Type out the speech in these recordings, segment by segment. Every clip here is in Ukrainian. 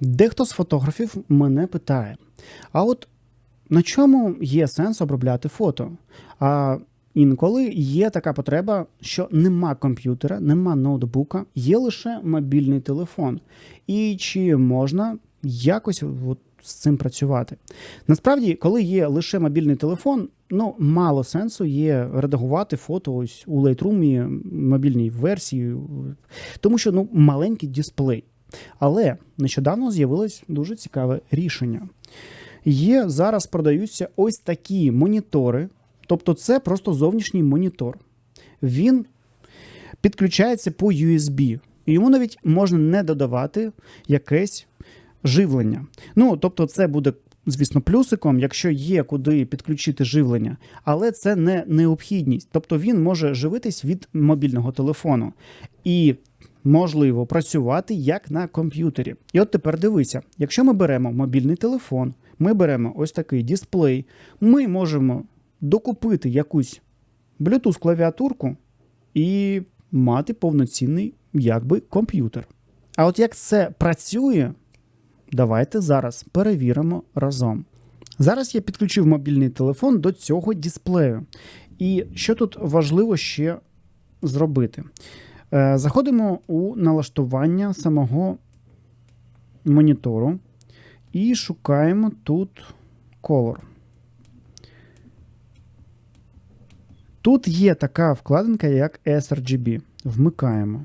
Дехто з фотографів мене питає: а от на чому є сенс обробляти фото? А інколи є така потреба, що нема комп'ютера, нема ноутбука, є лише мобільний телефон. І чи можна якось от з цим працювати? Насправді, коли є лише мобільний телефон, ну мало сенсу є редагувати фото ось у Lightroom, мобільній версії, тому що ну маленький дисплей. Але нещодавно з'явилось дуже цікаве рішення. Є зараз продаються ось такі монітори, тобто це просто зовнішній монітор. Він підключається по USB. І йому навіть можна не додавати якесь живлення. Ну, тобто, це буде, звісно, плюсиком, якщо є куди підключити живлення, але це не необхідність. Тобто він може живитись від мобільного телефону. І можливо працювати як на комп'ютері. І от тепер дивися: якщо ми беремо мобільний телефон, ми беремо ось такий дисплей, ми можемо докупити якусь Bluetooth клавіатурку і мати повноцінний якби комп'ютер. А от як це працює, давайте зараз перевіримо разом. Зараз я підключив мобільний телефон до цього дисплею. І що тут важливо ще зробити? Е, Заходимо у налаштування самого монітору і шукаємо тут Color. Тут є така вкладинка, як sRGB. Вмикаємо.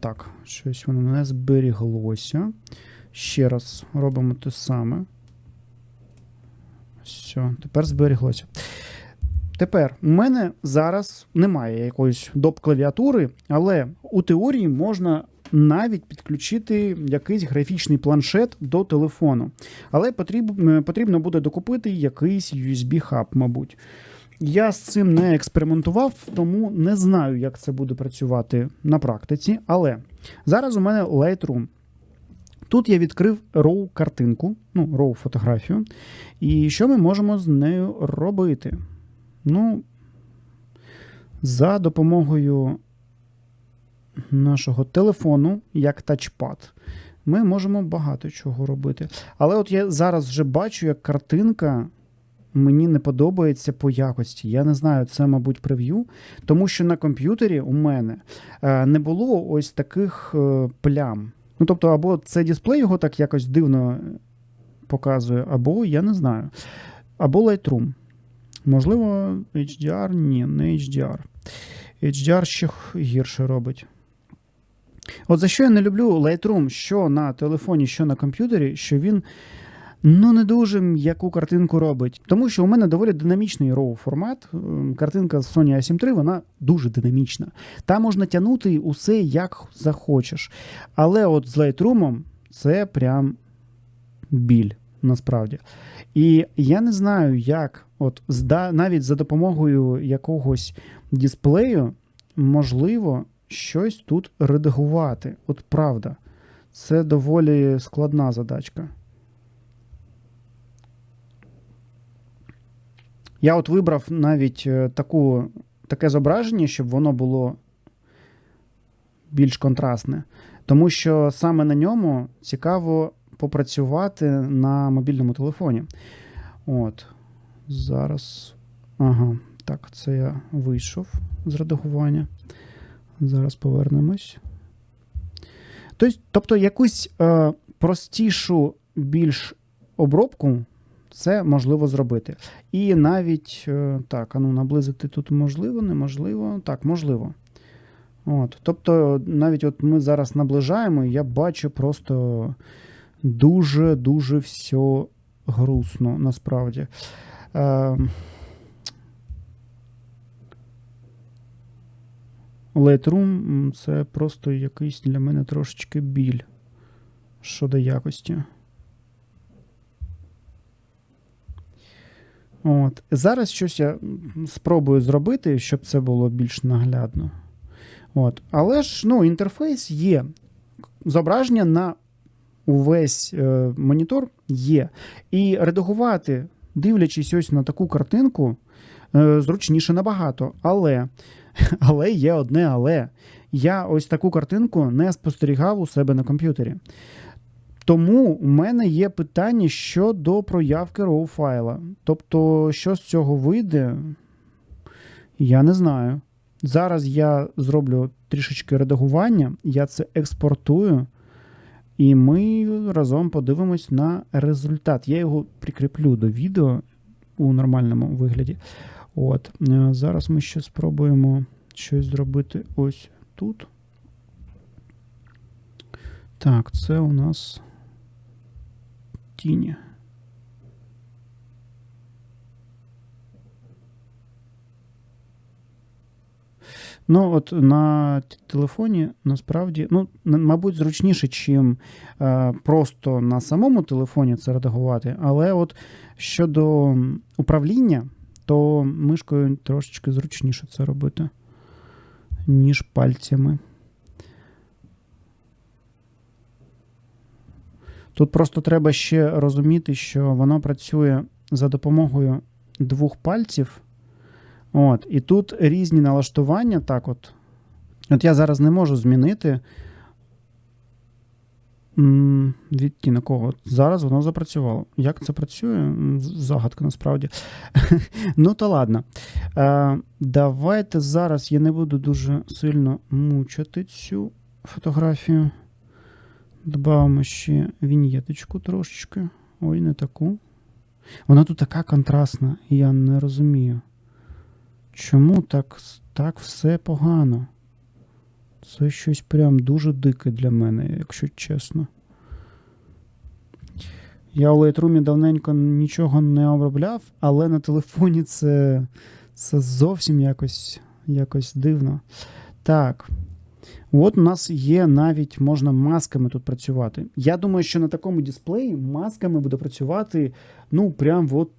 Так, щось воно не зберіглося. Ще раз робимо те саме. Все, тепер зберіглося. Тепер у мене зараз немає якоїсь доп клавіатури, але у теорії можна навіть підключити якийсь графічний планшет до телефону. Але потрібно, буде докупити якийсь USB-хаб, мабуть. Я з цим не експериментував, тому не знаю, як це буде працювати на практиці. Але зараз у мене Lightroom. Тут я відкрив RAW картинку, ну, RAW фотографію. І що ми можемо з нею робити? Ну, за допомогою нашого телефону, як тачпад, ми можемо багато чого робити. Але от я зараз вже бачу, як картинка мені не подобається по якості. Я не знаю, це, мабуть, прев'ю, тому що на комп'ютері у мене е, не було ось таких е, плям. Ну, тобто, або це дисплей його так якось дивно показує, або я не знаю. Або Lightroom. Можливо, HDR? Ні, не HDR. HDR ще гірше робить. От за що я не люблю Lightroom, що на телефоні, що на комп'ютері, що він ну не дуже м'яку картинку робить. Тому що у мене доволі динамічний RAW формат. Ем, Картинка з Sony a7 III, вона дуже динамічна. Там можна тягнути усе як захочеш. Але от з Lightroom це прям біль насправді. І я не знаю, як от зда- навіть за допомогою якогось дисплею можливо щось тут редагувати. От правда, це доволі складна задачка. Я от вибрав навіть е, таку, таке зображення, щоб воно було більш контрастне. Тому що саме на ньому цікаво попрацювати на мобільному телефоні. От. Зараз. Ага, так, це я вийшов з редагування. Зараз повернемось. Тобто, тобто якусь е, простішу більш обробку це можливо зробити. І навіть е, так, а ну наблизити тут можливо, неможливо. Так, можливо. От, Тобто, навіть от ми зараз наближаємо, і я бачу просто дуже-дуже все грустно насправді. Е, Lightroom це просто якийсь для мене трошечки біль щодо якості. От. Зараз щось я спробую зробити, щоб це було більш наглядно. От. Але ж ну, інтерфейс є. Зображення на увесь е, монітор є. І редагувати, дивлячись ось на таку картинку, е, зручніше набагато. Але, але є одне але. Я ось таку картинку не спостерігав у себе на комп'ютері. Тому у мене є питання щодо проявки RAW файла. Тобто, що з цього вийде, я не знаю. Зараз я зроблю трішечки редагування, я це експортую, і ми разом подивимось на результат. Я його прикріплю до відео у нормальному вигляді. От. е, Зараз ми ще спробуємо щось зробити ось тут. Так, це у нас тіні. Ну, от на телефоні насправді, ну, мабуть, зручніше, чим е, просто на самому телефоні це редагувати. Але от щодо управління, то мишкою трошечки зручніше це робити, ніж пальцями. Тут просто треба ще розуміти, що воно працює за допомогою двох пальців. От, і тут різні налаштування. Так, от. От я зараз не можу змінити м, відтінок. О, От зараз воно запрацювало. Як це працює? Загадка насправді. ну, то ладно. Е, давайте зараз я не буду дуже сильно мучити цю фотографію. Добавимо ще віньєточку трошечки. Ой, не таку. Вона тут така контрастна, я не розумію. Чому так, так все погано? Це щось прям дуже дике для мене, якщо чесно. Я у Lightroom давненько нічого не обробляв, але на телефоні це, це зовсім якось, якось дивно. Так. От у нас є навіть можна масками тут працювати. Я думаю, що на такому дисплеї масками буде працювати, ну, прям от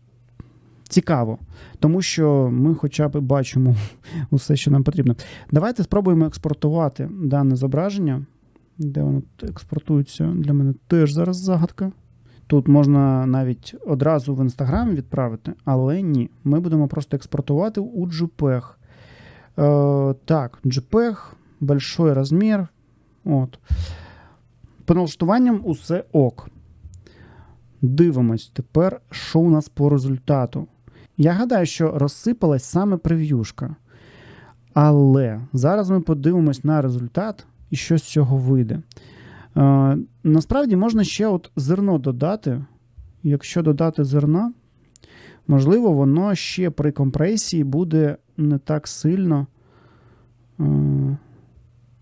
цікаво. Тому що ми хоча б бачимо усе, що нам потрібно. Давайте спробуємо експортувати дане зображення. Де воно експортується? Для мене теж зараз загадка. Тут можна навіть одразу в Instagram відправити, але ні. Ми будемо просто експортувати у JPEG. Е, так, JPEG, большой розмір. От. По налаштуванням усе ок. Дивимось тепер, що у нас по результату. Я гадаю, що розсипалась саме прев'юшка. Але зараз ми подивимось на результат і що з цього вийде. Е, насправді можна ще от зерно додати. Якщо додати зерна, можливо, воно ще при компресії буде не так сильно е,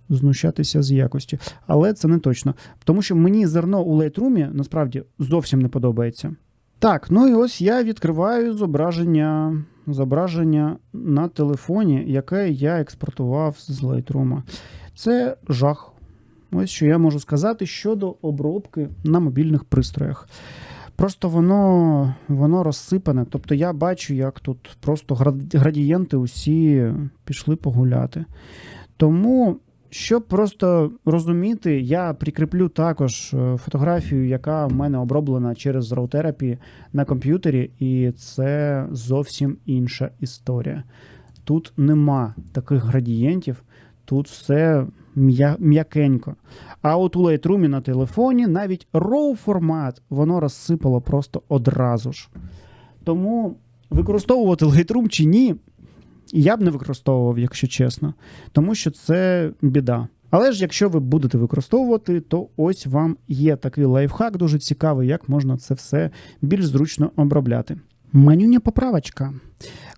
знущатися з якості. Але це не точно. Тому що мені зерно у Lightroom насправді зовсім не подобається. Так, ну і ось я відкриваю зображення, зображення на телефоні, яке я експортував з Lightroom. Це жах. Ось що я можу сказати щодо обробки на мобільних пристроях. Просто воно воно розсипане. Тобто я бачу, як тут просто градієнти усі пішли погуляти. Тому, щоб просто розуміти, я прикріплю також е, фотографію, яка в мене оброблена через роутерапі на комп'ютері, і це зовсім інша історія. Тут нема таких градієнтів, тут все м'якенько. А от у Lightroom на телефоні навіть RAW формат воно розсипало просто одразу ж. Тому використовувати Lightroom чи ні, я б не використовував, якщо чесно, тому що це біда. Але ж якщо ви будете використовувати, то ось вам є такий лайфхак дуже цікавий, як можна це все більш зручно обробляти. Манюня поправочка.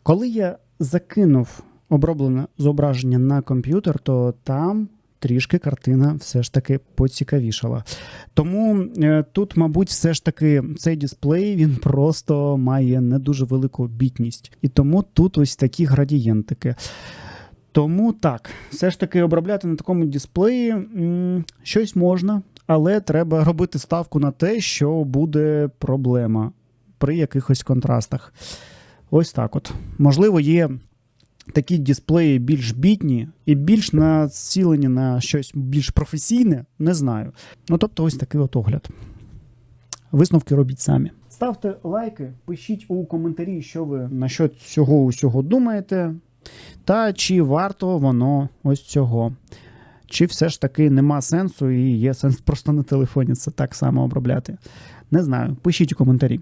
Коли я закинув оброблене зображення на комп'ютер, то там трішки картина все ж таки поцікавішала. Тому е, тут, мабуть, все ж таки цей дисплей він просто має не дуже велику бітність. І тому тут ось такі градієнтики. Тому так, все ж таки обробляти на такому дисплеї м, щось можна, але треба робити ставку на те, що буде проблема при якихось контрастах. Ось так от. Можливо, є такі дисплеї більш бітні і більш націлені на щось більш професійне, не знаю. Ну, тобто, ось такий от огляд. Висновки робіть самі. Ставте лайки, пишіть у коментарі, що ви на що цього усього думаєте, та чи варто воно ось цього. Чи все ж таки нема сенсу і є сенс просто на телефоні це так само обробляти? Не знаю. Пишіть у коментарі.